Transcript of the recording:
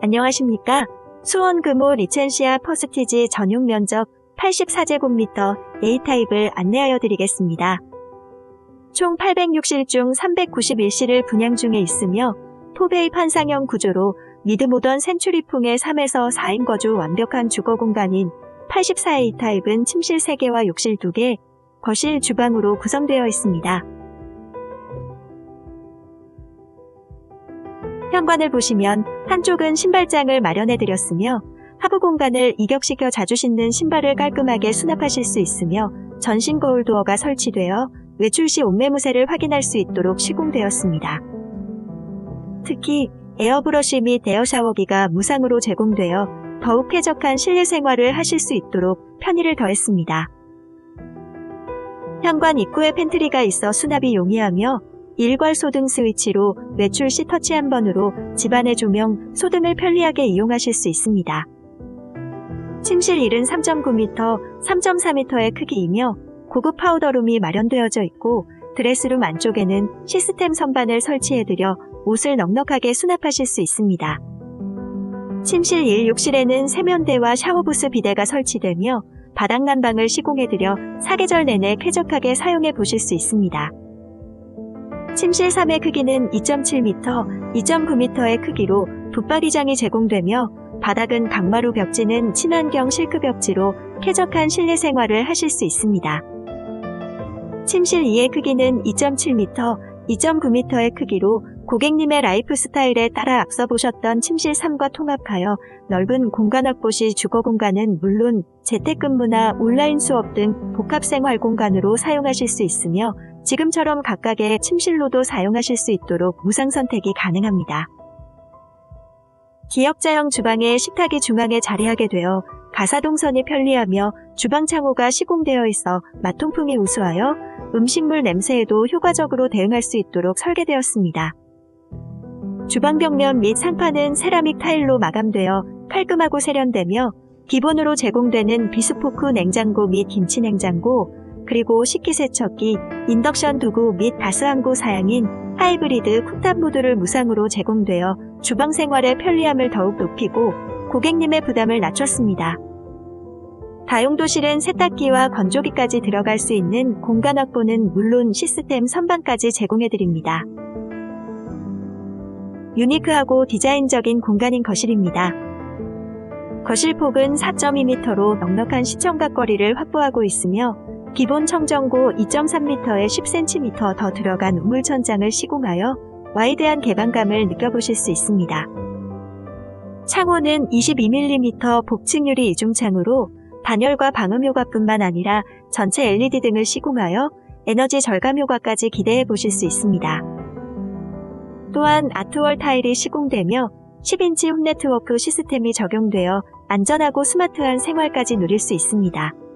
안녕하십니까? 수원 금호 리첸시아 퍼스티지 전용 면적 84제곱미터 A타입을 안내하여 드리겠습니다. 총 860실 중 391실을 분양 중에 있으며 토베이 판상형 구조로 미드모던 센츄리풍의 3에서 4인 거주 완벽한 주거 공간인 84A 타입은 침실 3개와 욕실 2개, 거실 주방으로 구성되어 있습니다. 현관을 보시면 한쪽은 신발장을 마련해 드렸으며 하부 공간을 이격시켜 자주 신는 신발을 깔끔하게 수납하실 수 있으며 전신 거울 도어가 설치되어 외출 시 옷매무새를 확인할 수 있도록 시공되었습니다. 특히 에어브러쉬 및 에어 샤워기가 무상으로 제공되어 더욱 쾌적한 실내 생활을 하실 수 있도록 편의를 더했습니다. 현관 입구에 팬트리가 있어 수납이 용이하며 일괄 소등 스위치로 외출 시 터치 한 번으로 집안의 조명, 소등을 편리하게 이용하실 수 있습니다. 침실 1은 3.9m, 3.4m의 크기이며 고급 파우더룸이 마련되어져 있고 드레스룸 안쪽에는 시스템 선반을 설치해드려 옷을 넉넉하게 수납하실 수 있습니다. 침실 1, 욕실에는 세면대와 샤워부스 비데가 설치되며 바닥 난방을 시공해드려 사계절 내내 쾌적하게 사용해 보실 수 있습니다. 침실 3의 크기는 2.7m, 2.9m의 크기로 붙박이장이 제공되며 바닥은 강마루 벽지는 친환경 실크 벽지로 쾌적한 실내 생활을 하실 수 있습니다. 침실 2의 크기는 2.7m, 2.9m의 크기로 고객님의 라이프 스타일에 따라 앞서 보셨던 침실 3과 통합하여 넓은 공간 확보 시 주거 공간은 물론 재택근무나 온라인 수업 등 복합 생활 공간으로 사용하실 수 있으며 지금처럼 각각의 침실로도 사용하실 수 있도록 무상 선택이 가능합니다. 기역자형 주방에 식탁이 중앙에 자리하게 되어 가사동선이 편리하며 주방 창호가 시공되어 있어 맛통풍이 우수하여 음식물 냄새에도 효과적으로 대응할 수 있도록 설계되었습니다. 주방 벽면 및 상판은 세라믹 타일로 마감되어 깔끔하고 세련되며 기본으로 제공되는 비스포크 냉장고 및 김치 냉장고, 그리고 식기세척기, 인덕션 도구 및 가스항구 사양인 하이브리드 쿡탑 모드를 무상으로 제공되어 주방 생활의 편리함을 더욱 높이고 고객님의 부담을 낮췄습니다. 다용도실은 세탁기와 건조기까지 들어갈 수 있는 공간 확보는 물론 시스템 선반까지 제공해드립니다. 유니크하고 디자인적인 공간인 거실입니다. 거실 폭은 4.2m로 넉넉한 시청각 거리를 확보하고 있으며 기본 청정고 2.3m에 10cm 더 들어간 우물 천장을 시공하여 와이드한 개방감을 느껴보실 수 있습니다. 창호는 22mm 복층유리 이중창으로 단열과 방음 효과뿐만 아니라 전체 LED 등을 시공하여 에너지 절감 효과까지 기대해 보실 수 있습니다. 또한 아트월 타일이 시공되며 10인치 홈네트워크 시스템이 적용되어 안전하고 스마트한 생활까지 누릴 수 있습니다.